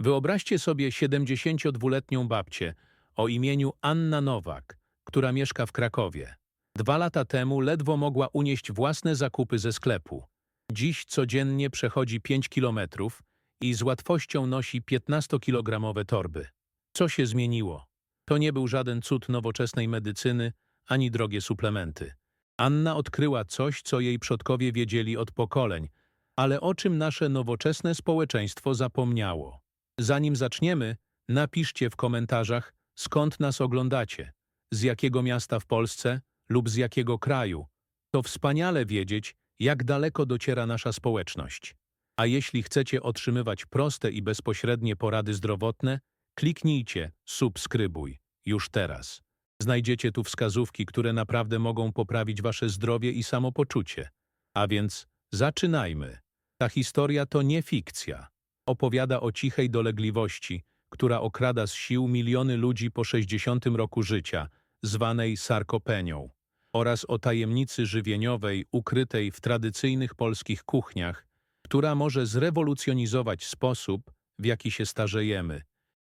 Wyobraźcie sobie 72-letnią babcię o imieniu Anna Nowak, która mieszka w Krakowie. Dwa lata temu ledwo mogła unieść własne zakupy ze sklepu. Dziś codziennie przechodzi 5 kilometrów i z łatwością nosi 15-kilogramowe torby. Co się zmieniło? To nie był żaden cud nowoczesnej medycyny, ani drogie suplementy. Anna odkryła coś, co jej przodkowie wiedzieli od pokoleń, ale o czym nasze nowoczesne społeczeństwo zapomniało. Zanim zaczniemy, napiszcie w komentarzach, skąd nas oglądacie, z jakiego miasta w Polsce lub z jakiego kraju. To wspaniale wiedzieć, jak daleko dociera nasza społeczność. A jeśli chcecie otrzymywać proste i bezpośrednie porady zdrowotne, kliknijcie subskrybuj już teraz. Znajdziecie tu wskazówki, które naprawdę mogą poprawić wasze zdrowie i samopoczucie. A więc zaczynajmy. Ta historia to nie fikcja. Opowiada o cichej dolegliwości, która okrada z sił miliony ludzi po 60 roku życia, zwanej sarkopenią, oraz o tajemnicy żywieniowej ukrytej w tradycyjnych polskich kuchniach, która może zrewolucjonizować sposób, w jaki się starzejemy.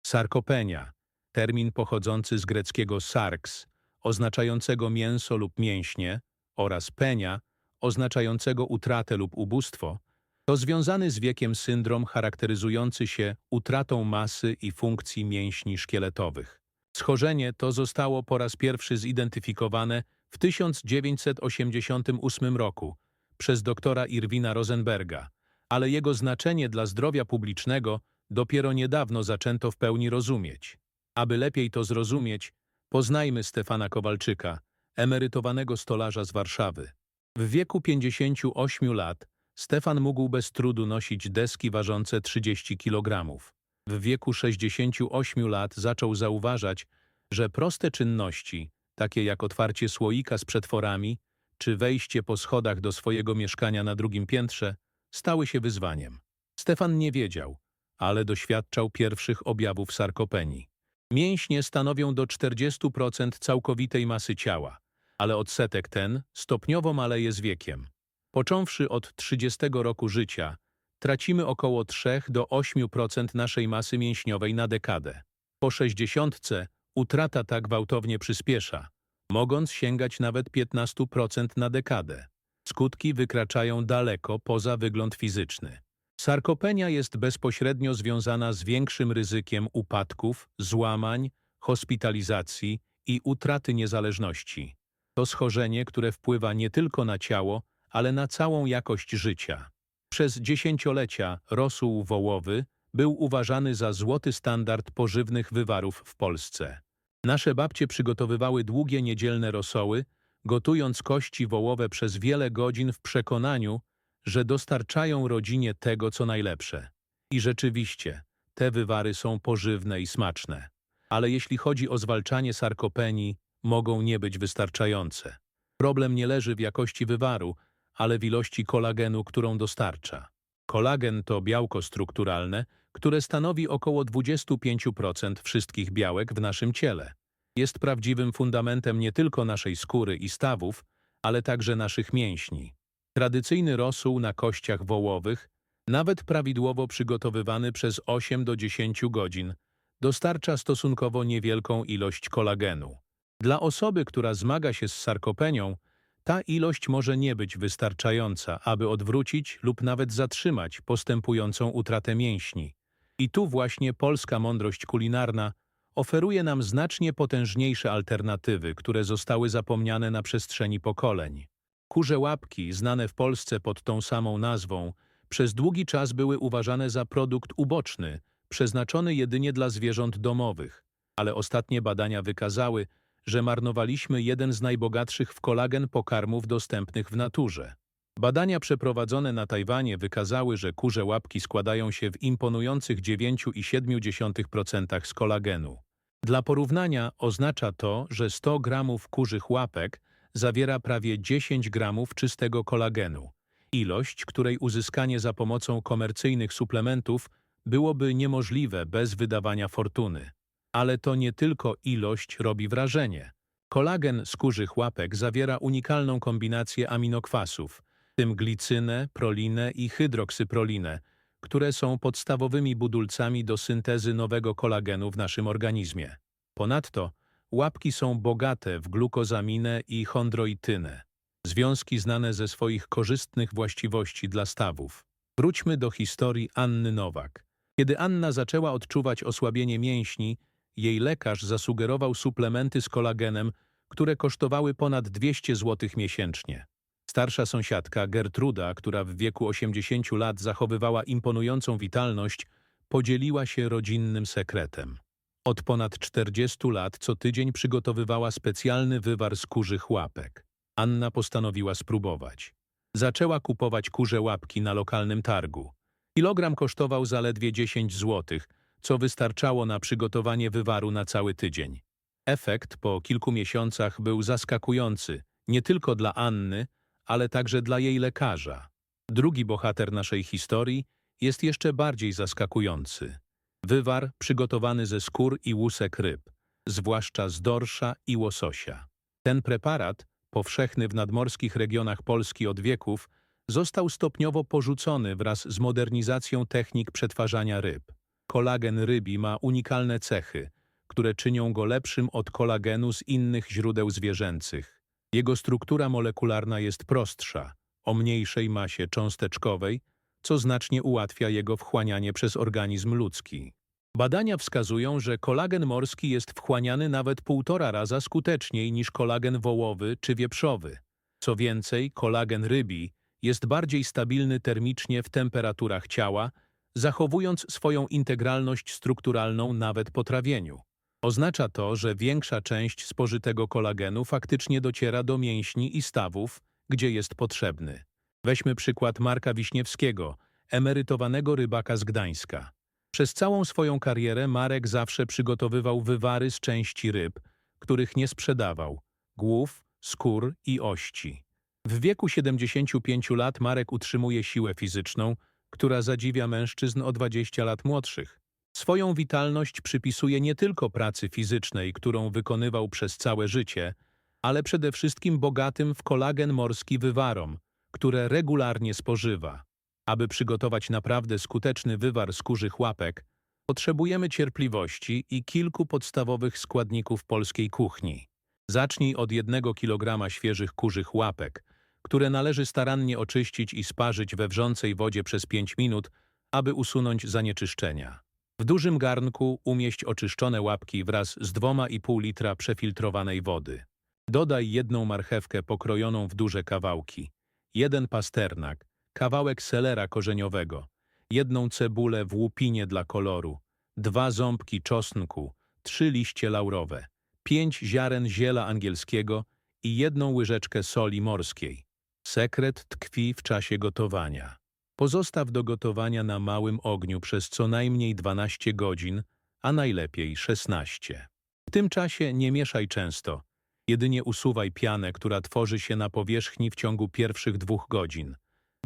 Sarkopenia, termin pochodzący z greckiego sarks, oznaczającego mięso lub mięśnie, oraz penia, oznaczającego utratę lub ubóstwo, to związany z wiekiem syndrom charakteryzujący się utratą masy i funkcji mięśni szkieletowych. Schorzenie to zostało po raz pierwszy zidentyfikowane w 1988 roku przez doktora Irwina Rosenberga, ale jego znaczenie dla zdrowia publicznego dopiero niedawno zaczęto w pełni rozumieć. Aby lepiej to zrozumieć, poznajmy Stefana Kowalczyka, emerytowanego stolarza z Warszawy. W wieku 58 lat Stefan mógł bez trudu nosić deski ważące 30 kg. W wieku 68 lat zaczął zauważać, że proste czynności, takie jak otwarcie słoika z przetworami czy wejście po schodach do swojego mieszkania na drugim piętrze, stały się wyzwaniem. Stefan nie wiedział, ale doświadczał pierwszych objawów sarkopenii. Mięśnie stanowią do 40% całkowitej masy ciała, ale odsetek ten stopniowo maleje z wiekiem. Począwszy od 30 roku życia, tracimy około 3 do 8% naszej masy mięśniowej na dekadę. Po 60 utrata ta gwałtownie przyspiesza, mogąc sięgać nawet 15% na dekadę. Skutki wykraczają daleko poza wygląd fizyczny. Sarkopenia jest bezpośrednio związana z większym ryzykiem upadków, złamań, hospitalizacji i utraty niezależności. To schorzenie, które wpływa nie tylko na ciało, ale na całą jakość życia. Przez dziesięciolecia rosół wołowy był uważany za złoty standard pożywnych wywarów w Polsce. Nasze babcie przygotowywały długie niedzielne rosoły, gotując kości wołowe przez wiele godzin w przekonaniu, że dostarczają rodzinie tego, co najlepsze. I rzeczywiście, te wywary są pożywne i smaczne. Ale jeśli chodzi o zwalczanie sarkopenii, mogą nie być wystarczające. Problem nie leży w jakości wywaru, ale w ilości kolagenu, którą dostarcza. Kolagen to białko strukturalne, które stanowi około 25% wszystkich białek w naszym ciele. Jest prawdziwym fundamentem nie tylko naszej skóry i stawów, ale także naszych mięśni. Tradycyjny rosół na kościach wołowych, nawet prawidłowo przygotowywany przez 8 do 10 godzin, dostarcza stosunkowo niewielką ilość kolagenu. Dla osoby, która zmaga się z sarkopenią, ta ilość może nie być wystarczająca, aby odwrócić lub nawet zatrzymać postępującą utratę mięśni. I tu właśnie polska mądrość kulinarna oferuje nam znacznie potężniejsze alternatywy, które zostały zapomniane na przestrzeni pokoleń. Kurze łapki, znane w Polsce pod tą samą nazwą, przez długi czas były uważane za produkt uboczny, przeznaczony jedynie dla zwierząt domowych, ale ostatnie badania wykazały, że marnowaliśmy jeden z najbogatszych w kolagen pokarmów dostępnych w naturze. Badania przeprowadzone na Tajwanie wykazały, że kurze łapki składają się w imponujących 9,7% z kolagenu. Dla porównania oznacza to, że 100 gramów kurzych łapek zawiera prawie 10 gramów czystego kolagenu, ilość, której uzyskanie za pomocą komercyjnych suplementów byłoby niemożliwe bez wydawania fortuny. Ale to nie tylko ilość robi wrażenie. Kolagen z kurzych łapek zawiera unikalną kombinację aminokwasów, w tym glicynę, prolinę i hydroksyprolinę, które są podstawowymi budulcami do syntezy nowego kolagenu w naszym organizmie. Ponadto łapki są bogate w glukozaminę i chondroitynę, związki znane ze swoich korzystnych właściwości dla stawów. Wróćmy do historii Anny Nowak. Kiedy Anna zaczęła odczuwać osłabienie mięśni, jej lekarz zasugerował suplementy z kolagenem, które kosztowały ponad 200 zł miesięcznie. Starsza sąsiadka, Gertruda, która w wieku 80 lat zachowywała imponującą witalność, podzieliła się rodzinnym sekretem. Od ponad 40 lat co tydzień przygotowywała specjalny wywar z kurzych łapek. Anna postanowiła spróbować. Zaczęła kupować kurze łapki na lokalnym targu. Kilogram kosztował zaledwie 10 zł, co wystarczało na przygotowanie wywaru na cały tydzień. Efekt po kilku miesiącach był zaskakujący, nie tylko dla Anny, ale także dla jej lekarza. Drugi bohater naszej historii jest jeszcze bardziej zaskakujący. Wywar przygotowany ze skór i łusek ryb, zwłaszcza z dorsza i łososia. Ten preparat, powszechny w nadmorskich regionach Polski od wieków, został stopniowo porzucony wraz z modernizacją technik przetwarzania ryb. Kolagen rybi ma unikalne cechy, które czynią go lepszym od kolagenu z innych źródeł zwierzęcych. Jego struktura molekularna jest prostsza, o mniejszej masie cząsteczkowej, co znacznie ułatwia jego wchłanianie przez organizm ludzki. Badania wskazują, że kolagen morski jest wchłaniany nawet półtora raza skuteczniej niż kolagen wołowy czy wieprzowy. Co więcej, kolagen rybi jest bardziej stabilny termicznie w temperaturach ciała, zachowując swoją integralność strukturalną nawet po trawieniu. Oznacza to, że większa część spożytego kolagenu faktycznie dociera do mięśni i stawów, gdzie jest potrzebny. Weźmy przykład Marka Wiśniewskiego, emerytowanego rybaka z Gdańska. Przez całą swoją karierę Marek zawsze przygotowywał wywary z części ryb, których nie sprzedawał, głów, skór i ości. W wieku 75 lat Marek utrzymuje siłę fizyczną, która zadziwia mężczyzn o 20 lat młodszych. Swoją witalność przypisuje nie tylko pracy fizycznej, którą wykonywał przez całe życie, ale przede wszystkim bogatym w kolagen morski wywarom, które regularnie spożywa. Aby przygotować naprawdę skuteczny wywar skórzych łapek, potrzebujemy cierpliwości i kilku podstawowych składników polskiej kuchni. Zacznij od jednego kilograma świeżych kurzych łapek, które należy starannie oczyścić i sparzyć we wrzącej wodzie przez 5 minut, aby usunąć zanieczyszczenia. W dużym garnku umieść oczyszczone łapki wraz z 2,5 litra przefiltrowanej wody. Dodaj jedną marchewkę pokrojoną w duże kawałki, jeden pasternak, kawałek selera korzeniowego, jedną cebulę w łupinie dla koloru, dwa ząbki czosnku, trzy liście laurowe, pięć ziaren ziela angielskiego i jedną łyżeczkę soli morskiej. Sekret tkwi w czasie gotowania. Pozostaw do gotowania na małym ogniu przez co najmniej 12 godzin, a najlepiej 16. W tym czasie nie mieszaj często, jedynie usuwaj pianę, która tworzy się na powierzchni w ciągu pierwszych dwóch godzin.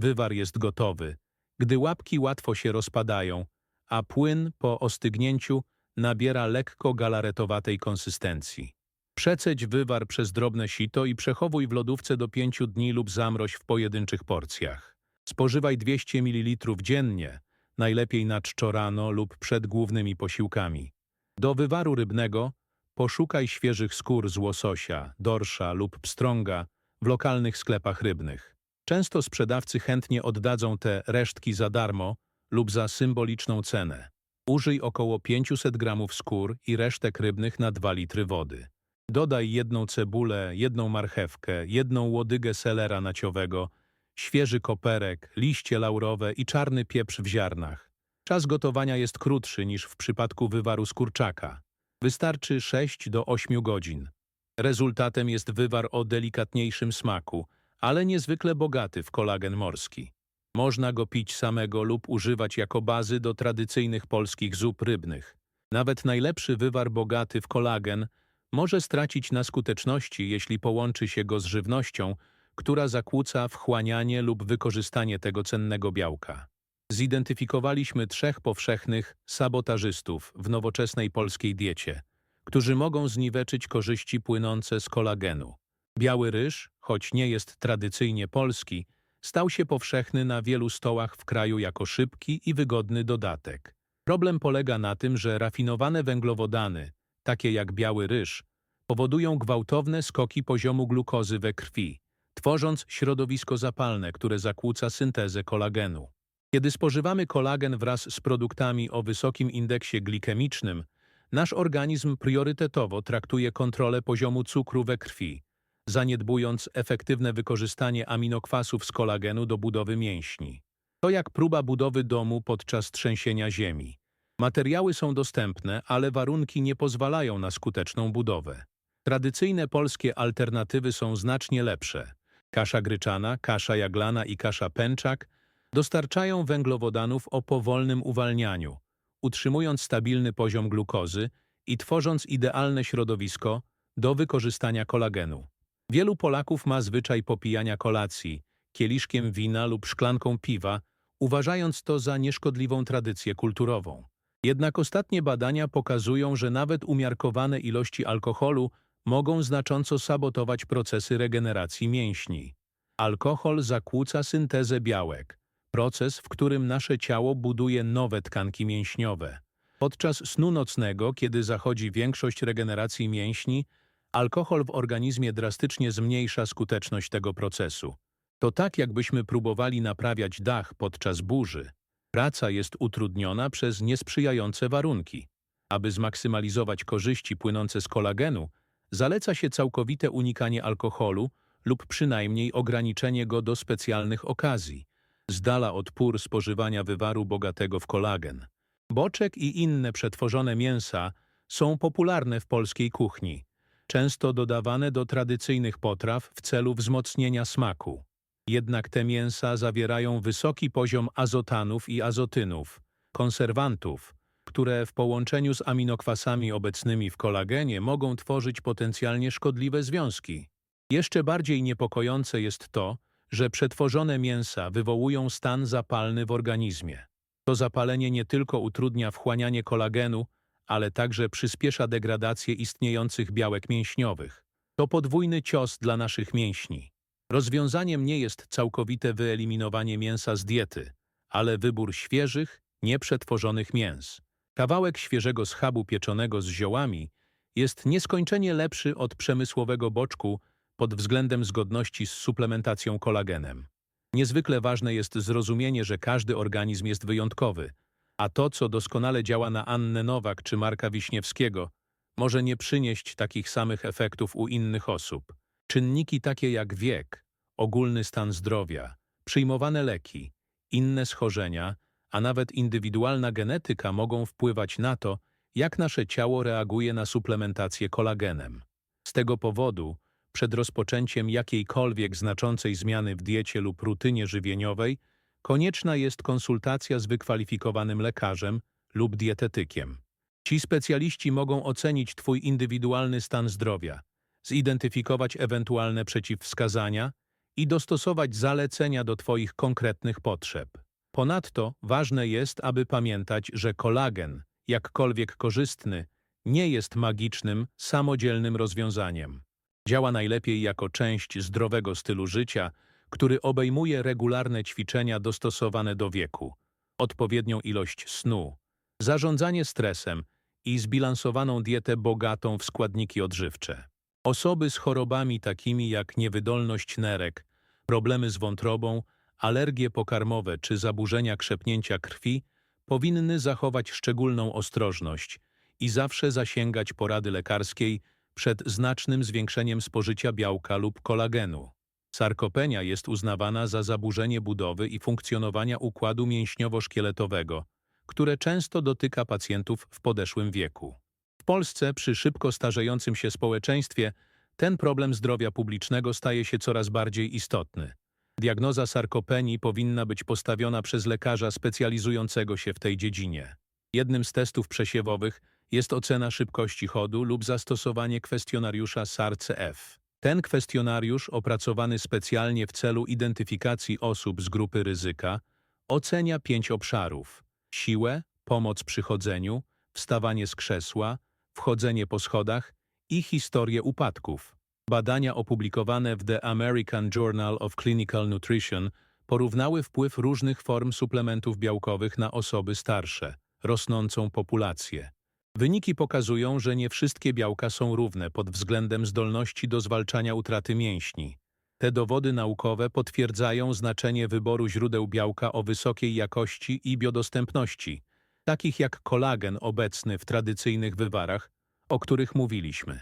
Wywar jest gotowy, gdy łapki łatwo się rozpadają, a płyn po ostygnięciu nabiera lekko galaretowatej konsystencji. Przecedź wywar przez drobne sito i przechowuj w lodówce do 5 dni lub zamroź w pojedynczych porcjach. Spożywaj 200 ml dziennie, najlepiej na czczo rano lub przed głównymi posiłkami. Do wywaru rybnego poszukaj świeżych skór z łososia, dorsza lub pstrąga w lokalnych sklepach rybnych. Często sprzedawcy chętnie oddadzą te resztki za darmo lub za symboliczną cenę. Użyj około 500 gramów skór i resztek rybnych na 2 litry wody. Dodaj jedną cebulę, jedną marchewkę, jedną łodygę selera naciowego, świeży koperek, liście laurowe i czarny pieprz w ziarnach. Czas gotowania jest krótszy niż w przypadku wywaru z kurczaka. Wystarczy 6 do 8 godzin. Rezultatem jest wywar o delikatniejszym smaku, ale niezwykle bogaty w kolagen morski. Można go pić samego lub używać jako bazy do tradycyjnych polskich zup rybnych. Nawet najlepszy wywar bogaty w kolagen może stracić na skuteczności, jeśli połączy się go z żywnością, która zakłóca wchłanianie lub wykorzystanie tego cennego białka. Zidentyfikowaliśmy trzech powszechnych sabotażystów w nowoczesnej polskiej diecie, którzy mogą zniweczyć korzyści płynące z kolagenu. Biały ryż, choć nie jest tradycyjnie polski, stał się powszechny na wielu stołach w kraju jako szybki i wygodny dodatek. Problem polega na tym, że rafinowane węglowodany, takie jak biały ryż, powodują gwałtowne skoki poziomu glukozy we krwi, tworząc środowisko zapalne, które zakłóca syntezę kolagenu. Kiedy spożywamy kolagen wraz z produktami o wysokim indeksie glikemicznym, nasz organizm priorytetowo traktuje kontrolę poziomu cukru we krwi, zaniedbując efektywne wykorzystanie aminokwasów z kolagenu do budowy mięśni. To jak próba budowy domu podczas trzęsienia ziemi. Materiały są dostępne, ale warunki nie pozwalają na skuteczną budowę. Tradycyjne polskie alternatywy są znacznie lepsze. Kasza gryczana, kasza jaglana i kasza pęczak dostarczają węglowodanów o powolnym uwalnianiu, utrzymując stabilny poziom glukozy i tworząc idealne środowisko do wykorzystania kolagenu. Wielu Polaków ma zwyczaj popijania kolacji, kieliszkiem wina lub szklanką piwa, uważając to za nieszkodliwą tradycję kulturową. Jednak ostatnie badania pokazują, że nawet umiarkowane ilości alkoholu mogą znacząco sabotować procesy regeneracji mięśni. Alkohol zakłóca syntezę białek, proces, w którym nasze ciało buduje nowe tkanki mięśniowe. Podczas snu nocnego, kiedy zachodzi większość regeneracji mięśni, alkohol w organizmie drastycznie zmniejsza skuteczność tego procesu. To tak, jakbyśmy próbowali naprawiać dach podczas burzy. Praca jest utrudniona przez niesprzyjające warunki. Aby zmaksymalizować korzyści płynące z kolagenu, zaleca się całkowite unikanie alkoholu lub przynajmniej ograniczenie go do specjalnych okazji, z dala od pór spożywania wywaru bogatego w kolagen. Boczek i inne przetworzone mięsa są popularne w polskiej kuchni, często dodawane do tradycyjnych potraw w celu wzmocnienia smaku. Jednak te mięsa zawierają wysoki poziom azotanów i azotynów, konserwantów, które w połączeniu z aminokwasami obecnymi w kolagenie mogą tworzyć potencjalnie szkodliwe związki. Jeszcze bardziej niepokojące jest to, że przetworzone mięsa wywołują stan zapalny w organizmie. To zapalenie nie tylko utrudnia wchłanianie kolagenu, ale także przyspiesza degradację istniejących białek mięśniowych. To podwójny cios dla naszych mięśni. Rozwiązaniem nie jest całkowite wyeliminowanie mięsa z diety, ale wybór świeżych, nieprzetworzonych mięs. Kawałek świeżego schabu pieczonego z ziołami jest nieskończenie lepszy od przemysłowego boczku pod względem zgodności z suplementacją kolagenem. Niezwykle ważne jest zrozumienie, że każdy organizm jest wyjątkowy, a to, co doskonale działa na Annę Nowak czy Marka Wiśniewskiego, może nie przynieść takich samych efektów u innych osób. Czynniki takie jak wiek, ogólny stan zdrowia, przyjmowane leki, inne schorzenia, a nawet indywidualna genetyka mogą wpływać na to, jak nasze ciało reaguje na suplementację kolagenem. Z tego powodu, przed rozpoczęciem jakiejkolwiek znaczącej zmiany w diecie lub rutynie żywieniowej, konieczna jest konsultacja z wykwalifikowanym lekarzem lub dietetykiem. Ci specjaliści mogą ocenić Twój indywidualny stan zdrowia, zidentyfikować ewentualne przeciwwskazania i dostosować zalecenia do Twoich konkretnych potrzeb. Ponadto ważne jest, aby pamiętać, że kolagen, jakkolwiek korzystny, nie jest magicznym, samodzielnym rozwiązaniem. Działa najlepiej jako część zdrowego stylu życia, który obejmuje regularne ćwiczenia dostosowane do wieku, odpowiednią ilość snu, zarządzanie stresem i zbilansowaną dietę bogatą w składniki odżywcze. Osoby z chorobami takimi jak niewydolność nerek, problemy z wątrobą, alergie pokarmowe czy zaburzenia krzepnięcia krwi powinny zachować szczególną ostrożność i zawsze zasięgać porady lekarskiej przed znacznym zwiększeniem spożycia białka lub kolagenu. Sarkopenia jest uznawana za zaburzenie budowy i funkcjonowania układu mięśniowo-szkieletowego, które często dotyka pacjentów w podeszłym wieku. Polsce, przy szybko starzejącym się społeczeństwie, ten problem zdrowia publicznego staje się coraz bardziej istotny. Diagnoza sarkopenii powinna być postawiona przez lekarza specjalizującego się w tej dziedzinie. Jednym z testów przesiewowych jest ocena szybkości chodu lub zastosowanie kwestionariusza SAR-CF. Ten kwestionariusz, opracowany specjalnie w celu identyfikacji osób z grupy ryzyka, ocenia pięć obszarów – siłę, pomoc przy chodzeniu, wstawanie z krzesła, wchodzenie po schodach i historię upadków. Badania opublikowane w The American Journal of Clinical Nutrition porównały wpływ różnych form suplementów białkowych na osoby starsze, rosnącą populację. Wyniki pokazują, że nie wszystkie białka są równe pod względem zdolności do zwalczania utraty mięśni. Te dowody naukowe potwierdzają znaczenie wyboru źródeł białka o wysokiej jakości i biodostępności, takich jak kolagen obecny w tradycyjnych wywarach, o których mówiliśmy.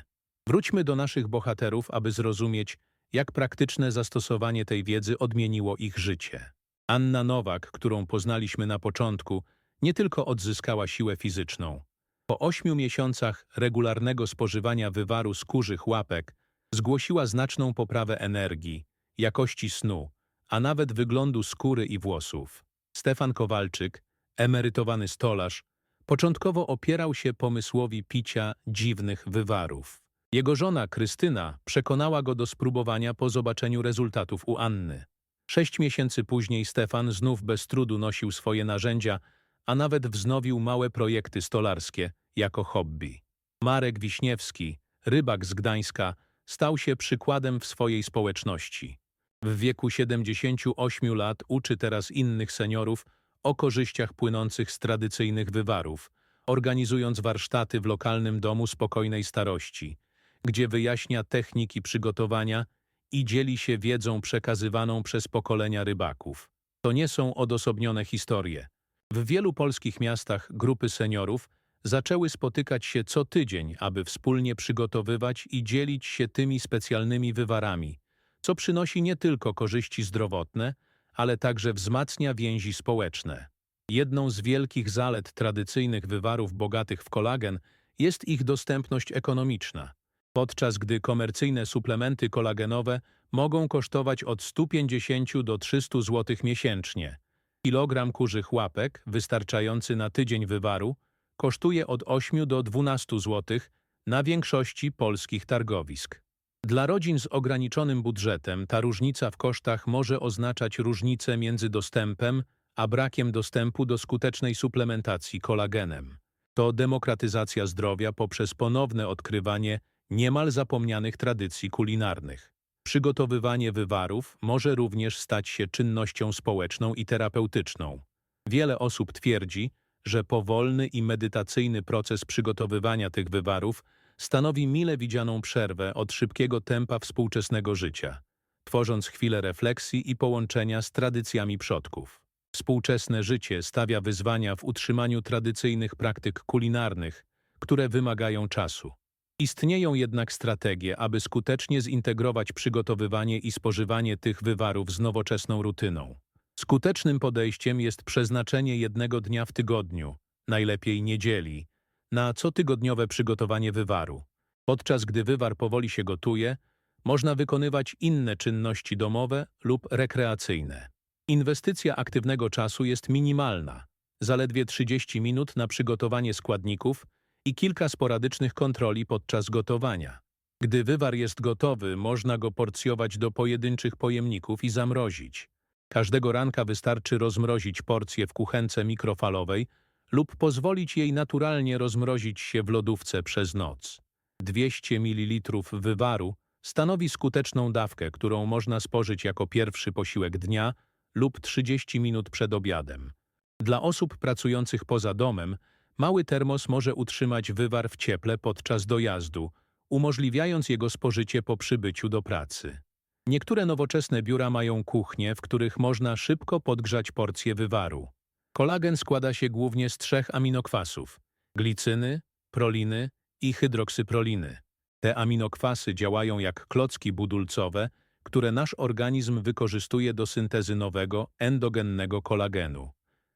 Wróćmy do naszych bohaterów, aby zrozumieć, jak praktyczne zastosowanie tej wiedzy odmieniło ich życie. Anna Nowak, którą poznaliśmy na początku, nie tylko odzyskała siłę fizyczną. Po ośmiu miesiącach regularnego spożywania wywaru skórzych łapek zgłosiła znaczną poprawę energii, jakości snu, a nawet wyglądu skóry i włosów. Stefan Kowalczyk, emerytowany stolarz, początkowo opierał się pomysłowi picia dziwnych wywarów. Jego żona Krystyna przekonała go do spróbowania po zobaczeniu rezultatów u Anny. Sześć miesięcy później Stefan znów bez trudu nosił swoje narzędzia, a nawet wznowił małe projekty stolarskie jako hobby. Marek Wiśniewski, rybak z Gdańska, stał się przykładem w swojej społeczności. W wieku 78 lat uczy teraz innych seniorów o korzyściach płynących z tradycyjnych wywarów, organizując warsztaty w lokalnym domu spokojnej starości, gdzie wyjaśnia techniki przygotowania i dzieli się wiedzą przekazywaną przez pokolenia rybaków. To nie są odosobnione historie. W wielu polskich miastach grupy seniorów zaczęły spotykać się co tydzień, aby wspólnie przygotowywać i dzielić się tymi specjalnymi wywarami, co przynosi nie tylko korzyści zdrowotne, ale także wzmacnia więzi społeczne. Jedną z wielkich zalet tradycyjnych wywarów bogatych w kolagen jest ich dostępność ekonomiczna, podczas gdy komercyjne suplementy kolagenowe mogą kosztować od 150 do 300 zł miesięcznie. Kilogram kurzych łapek, wystarczający na tydzień wywaru, kosztuje od 8 do 12 zł na większości polskich targowisk. Dla rodzin z ograniczonym budżetem ta różnica w kosztach może oznaczać różnicę między dostępem a brakiem dostępu do skutecznej suplementacji kolagenem. To demokratyzacja zdrowia poprzez ponowne odkrywanie niemal zapomnianych tradycji kulinarnych. Przygotowywanie wywarów może również stać się czynnością społeczną i terapeutyczną. Wiele osób twierdzi, że powolny i medytacyjny proces przygotowywania tych wywarów stanowi mile widzianą przerwę od szybkiego tempa współczesnego życia, tworząc chwilę refleksji i połączenia z tradycjami przodków. Współczesne życie stawia wyzwania w utrzymaniu tradycyjnych praktyk kulinarnych, które wymagają czasu. Istnieją jednak strategie, aby skutecznie zintegrować przygotowywanie i spożywanie tych wywarów z nowoczesną rutyną. Skutecznym podejściem jest przeznaczenie jednego dnia w tygodniu, najlepiej niedzieli, na cotygodniowe przygotowanie wywaru. Podczas gdy wywar powoli się gotuje, można wykonywać inne czynności domowe lub rekreacyjne. Inwestycja aktywnego czasu jest minimalna, zaledwie 30 minut na przygotowanie składników i kilka sporadycznych kontroli podczas gotowania. Gdy wywar jest gotowy, można go porcjować do pojedynczych pojemników i zamrozić. Każdego ranka wystarczy rozmrozić porcję w kuchence mikrofalowej lub pozwolić jej naturalnie rozmrozić się w lodówce przez noc. 200 ml wywaru stanowi skuteczną dawkę, którą można spożyć jako pierwszy posiłek dnia lub 30 minut przed obiadem. Dla osób pracujących poza domem mały termos może utrzymać wywar w cieple podczas dojazdu, umożliwiając jego spożycie po przybyciu do pracy. Niektóre nowoczesne biura mają kuchnie, w których można szybko podgrzać porcję wywaru. Kolagen składa się głównie z trzech aminokwasów – glicyny, proliny i hydroksyproliny. Te aminokwasy działają jak klocki budulcowe, które nasz organizm wykorzystuje do syntezy nowego, endogennego kolagenu.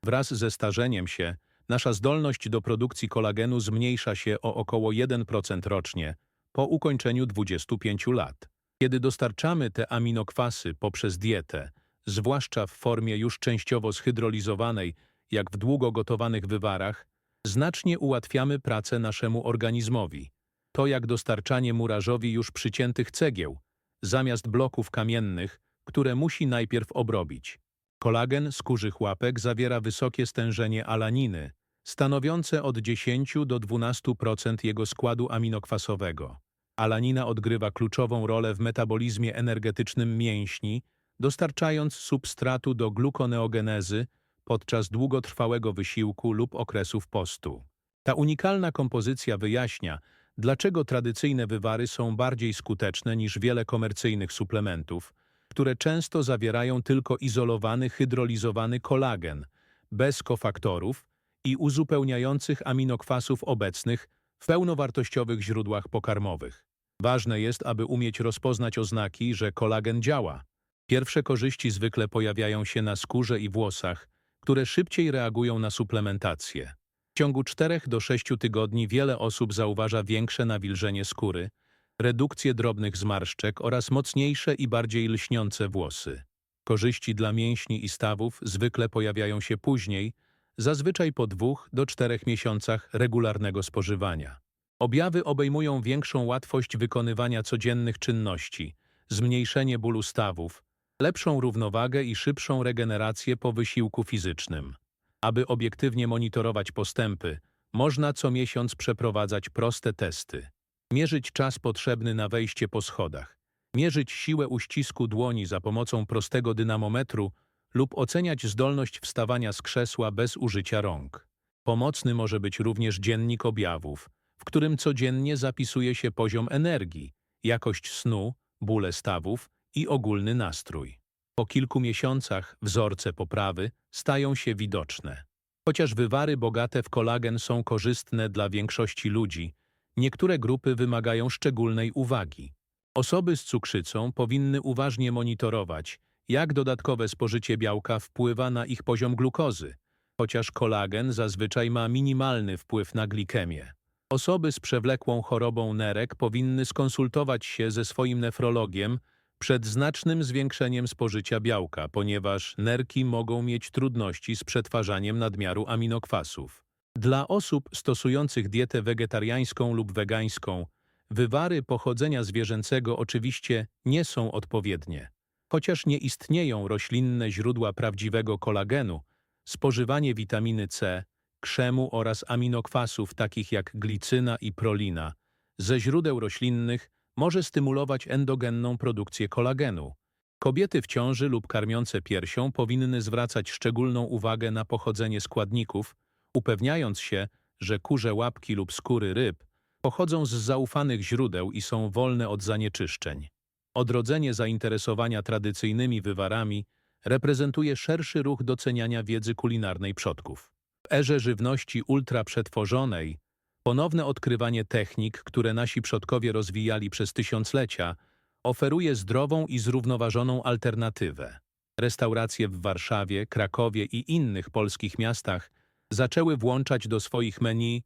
Wraz ze starzeniem się, nasza zdolność do produkcji kolagenu zmniejsza się o około 1% rocznie po ukończeniu 25 lat. Kiedy dostarczamy te aminokwasy poprzez dietę, zwłaszcza w formie już częściowo zhydrolizowanej, jak w długo gotowanych wywarach, znacznie ułatwiamy pracę naszemu organizmowi. To jak dostarczanie murarzowi już przyciętych cegieł, zamiast bloków kamiennych, które musi najpierw obrobić. Kolagen skórzych łapek zawiera wysokie stężenie alaniny, stanowiące od 10 do 12% jego składu aminokwasowego. Alanina odgrywa kluczową rolę w metabolizmie energetycznym mięśni, dostarczając substratu do glukoneogenezy podczas długotrwałego wysiłku lub okresów postu. Ta unikalna kompozycja wyjaśnia, dlaczego tradycyjne wywary są bardziej skuteczne niż wiele komercyjnych suplementów, które często zawierają tylko izolowany hydrolizowany kolagen, bez kofaktorów i uzupełniających aminokwasów obecnych w pełnowartościowych źródłach pokarmowych. Ważne jest, aby umieć rozpoznać oznaki, że kolagen działa. Pierwsze korzyści zwykle pojawiają się na skórze i włosach, które szybciej reagują na suplementację. W ciągu 4 do 6 tygodni wiele osób zauważa większe nawilżenie skóry, redukcję drobnych zmarszczek oraz mocniejsze i bardziej lśniące włosy. Korzyści dla mięśni i stawów zwykle pojawiają się później, zazwyczaj po dwóch do czterech miesiącach regularnego spożywania. Objawy obejmują większą łatwość wykonywania codziennych czynności, zmniejszenie bólu stawów, lepszą równowagę i szybszą regenerację po wysiłku fizycznym. Aby obiektywnie monitorować postępy, można co miesiąc przeprowadzać proste testy. Mierzyć czas potrzebny na wejście po schodach, mierzyć siłę uścisku dłoni za pomocą prostego dynamometru lub oceniać zdolność wstawania z krzesła bez użycia rąk. Pomocny może być również dziennik objawów, w którym codziennie zapisuje się poziom energii, jakość snu, bóle stawów i ogólny nastrój. Po kilku miesiącach wzorce poprawy stają się widoczne. Chociaż wywary bogate w kolagen są korzystne dla większości ludzi, niektóre grupy wymagają szczególnej uwagi. Osoby z cukrzycą powinny uważnie monitorować, jak dodatkowe spożycie białka wpływa na ich poziom glukozy, chociaż kolagen zazwyczaj ma minimalny wpływ na glikemię. Osoby z przewlekłą chorobą nerek powinny skonsultować się ze swoim nefrologiem przed znacznym zwiększeniem spożycia białka, ponieważ nerki mogą mieć trudności z przetwarzaniem nadmiaru aminokwasów. Dla osób stosujących dietę wegetariańską lub wegańską, wywary pochodzenia zwierzęcego oczywiście nie są odpowiednie. Chociaż nie istnieją roślinne źródła prawdziwego kolagenu, spożywanie witaminy C, krzemu oraz aminokwasów takich jak glicyna i prolina ze źródeł roślinnych może stymulować endogenną produkcję kolagenu. Kobiety w ciąży lub karmiące piersią powinny zwracać szczególną uwagę na pochodzenie składników, upewniając się, że kurze łapki lub skóry ryb pochodzą z zaufanych źródeł i są wolne od zanieczyszczeń. Odrodzenie zainteresowania tradycyjnymi wywarami reprezentuje szerszy ruch doceniania wiedzy kulinarnej przodków. W erze żywności ultraprzetworzonej ponowne odkrywanie technik, które nasi przodkowie rozwijali przez tysiąclecia, oferuje zdrową i zrównoważoną alternatywę. Restauracje w Warszawie, Krakowie i innych polskich miastach zaczęły włączać do swoich menu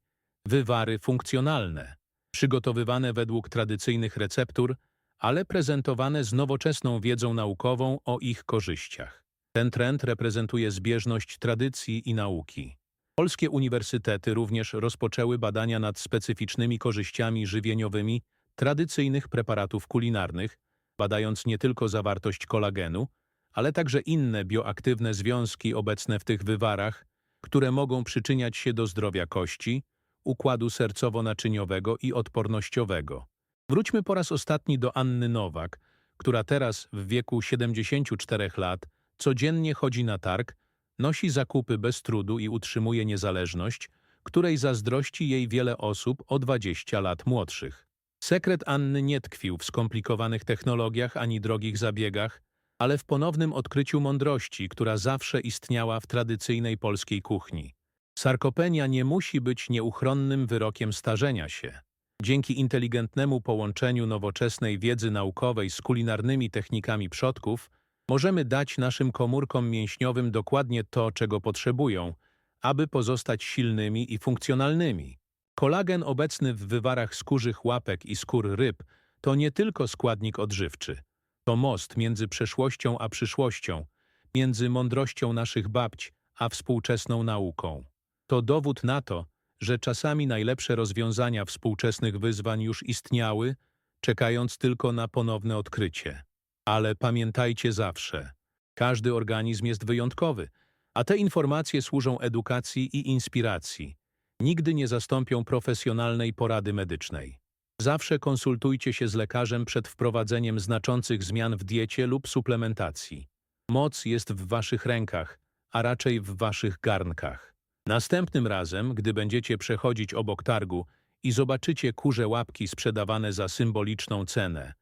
wywary funkcjonalne, przygotowywane według tradycyjnych receptur, ale prezentowane z nowoczesną wiedzą naukową o ich korzyściach. Ten trend reprezentuje zbieżność tradycji i nauki. Polskie uniwersytety również rozpoczęły badania nad specyficznymi korzyściami żywieniowymi tradycyjnych preparatów kulinarnych, badając nie tylko zawartość kolagenu, ale także inne bioaktywne związki obecne w tych wywarach, które mogą przyczyniać się do zdrowia kości, układu sercowo-naczyniowego i odpornościowego. Wróćmy po raz ostatni do Anny Nowak, która teraz w wieku 74 lat codziennie chodzi na targ, nosi zakupy bez trudu i utrzymuje niezależność, której zazdrości jej wiele osób o 20 lat młodszych. Sekret Anny nie tkwił w skomplikowanych technologiach ani drogich zabiegach, ale w ponownym odkryciu mądrości, która zawsze istniała w tradycyjnej polskiej kuchni. Sarkopenia nie musi być nieuchronnym wyrokiem starzenia się. Dzięki inteligentnemu połączeniu nowoczesnej wiedzy naukowej z kulinarnymi technikami przodków, możemy dać naszym komórkom mięśniowym dokładnie to, czego potrzebują, aby pozostać silnymi i funkcjonalnymi. Kolagen obecny w wywarach skórzych łapek i skór ryb to nie tylko składnik odżywczy. To most między przeszłością a przyszłością, między mądrością naszych babć a współczesną nauką. To dowód na to, że czasami najlepsze rozwiązania współczesnych wyzwań już istniały, czekając tylko na ponowne odkrycie. Ale pamiętajcie zawsze, każdy organizm jest wyjątkowy, a te informacje służą edukacji i inspiracji. Nigdy nie zastąpią profesjonalnej porady medycznej. Zawsze konsultujcie się z lekarzem przed wprowadzeniem znaczących zmian w diecie lub suplementacji. Moc jest w waszych rękach, a raczej w waszych garnkach. Następnym razem, gdy będziecie przechodzić obok targu i zobaczycie kurze łapki sprzedawane za symboliczną cenę,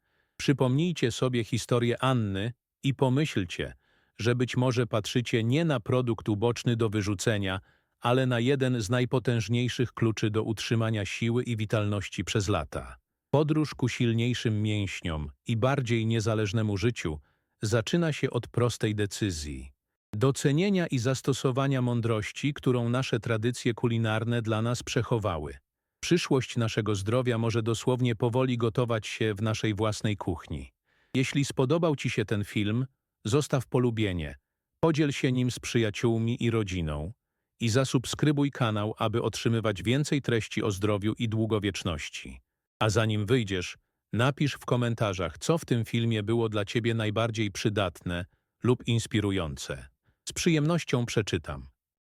przypomnijcie sobie historię Anny i pomyślcie, że być może patrzycie nie na produkt uboczny do wyrzucenia, ale na jeden z najpotężniejszych kluczy do utrzymania siły i witalności przez lata. Podróż ku silniejszym mięśniom i bardziej niezależnemu życiu zaczyna się od prostej decyzji. Docenienia i zastosowania mądrości, którą nasze tradycje kulinarne dla nas przechowały. Przyszłość naszego zdrowia może dosłownie powoli gotować się w naszej własnej kuchni. Jeśli spodobał Ci się ten film, zostaw polubienie, podziel się nim z przyjaciółmi i rodziną i zasubskrybuj kanał, aby otrzymywać więcej treści o zdrowiu i długowieczności. A zanim wyjdziesz, napisz w komentarzach, co w tym filmie było dla Ciebie najbardziej przydatne lub inspirujące. Z przyjemnością przeczytam.